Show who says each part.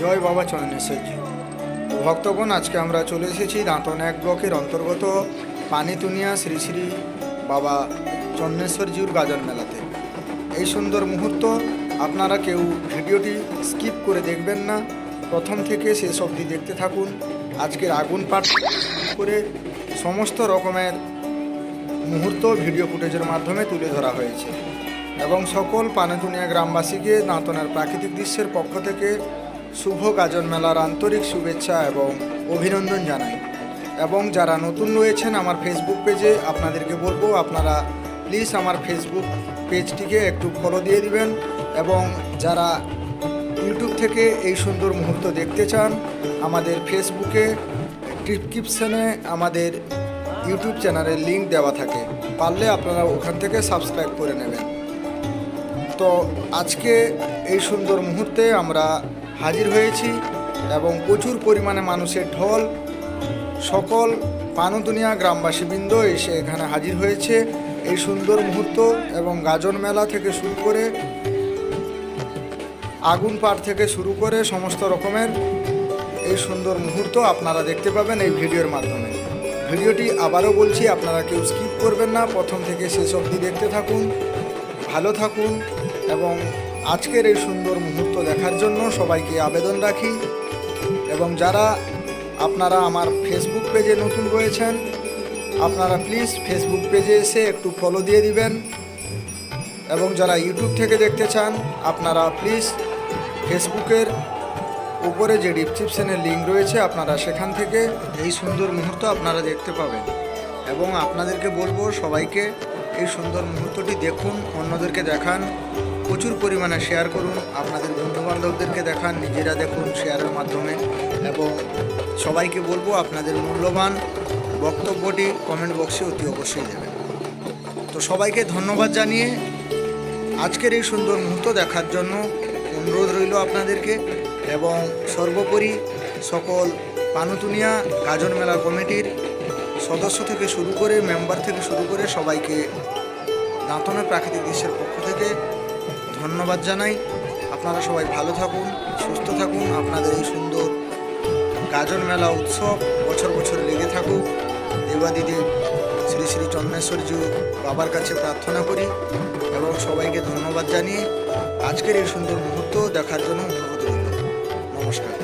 Speaker 1: জয় বাবা তো ভক্তগণ, আজকে আমরা চলে এসেছি দাঁতন এক ব্লকের অন্তর্গত পানিতুনিয়া শ্রী শ্রী বাবা চন্দ্রেশ্বরজিউর গাজন মেলাতে। এই সুন্দর মুহূর্ত আপনারা কেউ ভিডিওটি স্কিপ করে দেখবেন না। প্রথম থেকে শেষ অবধি দেখতে থাকুন। আজকের আগুন পাঠ করে সমস্ত রকমের মুহূর্ত ভিডিও ফুটেজের মাধ্যমে তুলে ধরা হয়েছে। এবং সকল পানেতুনিয়া গ্রামবাসীকে দাঁতনের প্রাকৃতিক দৃশ্যের পক্ষ থেকে শুভ গাজন মেলার আন্তরিক শুভেচ্ছা এবং অভিনন্দন জানাই। এবং যারা নতুন রয়েছেন আমার ফেসবুক পেজে আপনাদেরকে বলব, আপনারা প্লিজ আমার ফেসবুক পেজটিকে একটু ফলো দিয়ে দিবেন এবং যারা ইউটিউব থেকে এই সুন্দর মুহূর্ত দেখতে চান, আমাদের ফেসবুকে ডিসক্রিপশনে আমাদের ইউটিউব চ্যানেলের লিংক দেওয়া থাকে। পারলে আপনারা ওখান থেকে সাবস্ক্রাইব করে নেবেন। তো আজকে এই সুন্দর মুহূর্তে আমরা হাজির হয়েছি এবং প্রচুর পরিমাণে মানুষের ঢল, সকল পানদুনিয়া গ্রামবাসীবৃন্দ এসে এখানে হাজির হয়েছে। এই সুন্দর মুহূর্ত এবং গাজন মেলা থেকে শুরু করে আগুন পাড় থেকে শুরু করে সমস্ত রকমের এই সুন্দর মুহূর্ত আপনারা দেখতে পাবেন এই ভিডিওর মাধ্যমে। ভিডিওটি আবারও বলছি, আপনারা কেউ স্কিপ করবেন না। প্রথম থেকে শেষ অবধি দেখতে থাকুন, ভালো থাকুন এবং আজকের এই সুন্দর মুহূর্ত দেখার জন্য সবাইকে আবেদন রাখি। এবং যারা আপনারা আমার ফেসবুক পেজে নতুন রয়েছেন, আপনারা প্লিজ ফেসবুক পেজে এসে একটু ফলো দিয়ে দিবেন। এবং যারা ইউটিউব থেকে দেখতে চান, আপনারা প্লিজ ফেসবুকের উপরে যে ডিসক্রিপশনের লিঙ্ক রয়েছে, আপনারা সেখান থেকে এই সুন্দর মুহূর্ত আপনারা দেখতে পাবেন। এবং আপনাদেরকে বলব, সবাইকে এই সুন্দর মুহূর্তটি দেখুন, অন্যদেরকে দেখান। প্রচুর পরিমাণে শেয়ার করুন। আপনাদের বন্ধুবান্ধবদেরকে দেখান, নিজেরা দেখুন শেয়ারের মাধ্যমে। এবং সবাইকে বলব, আপনাদের মূল্যবান বক্তব্যটি কমেন্ট বক্সে অতি অবশ্যই দেবেন। তো সবাইকে ধন্যবাদ জানিয়ে আজকের এই সুন্দর মুহূর্ত দেখার জন্য অনুরোধ রইল আপনাদেরকে। এবং সর্বোপরি সকল পানুতুনিয়া গাজন মেলা কমিটির সদস্য থেকে শুরু করে মেম্বার থেকে শুরু করে সবাইকে দাঁতনের প্রাকৃতিক দৃশ্যের পক্ষ থেকে ধন্যবাদ জানাই। আপনারা সবাই ভালো থাকুন, সুস্থ থাকুন। আপনাদের এই সুন্দর গাজন মেলা উৎসব বছর বছর লেগে থাকুক। দেবাদিদেব শ্রী শ্রী চন্দ্রেশ্বর্য বাবার কাছে প্রার্থনা করি এবং সবাইকে ধন্যবাদ জানিয়ে আজকের এই সুন্দর মুহূর্ত দেখার জন্য অনুরোধ রইল।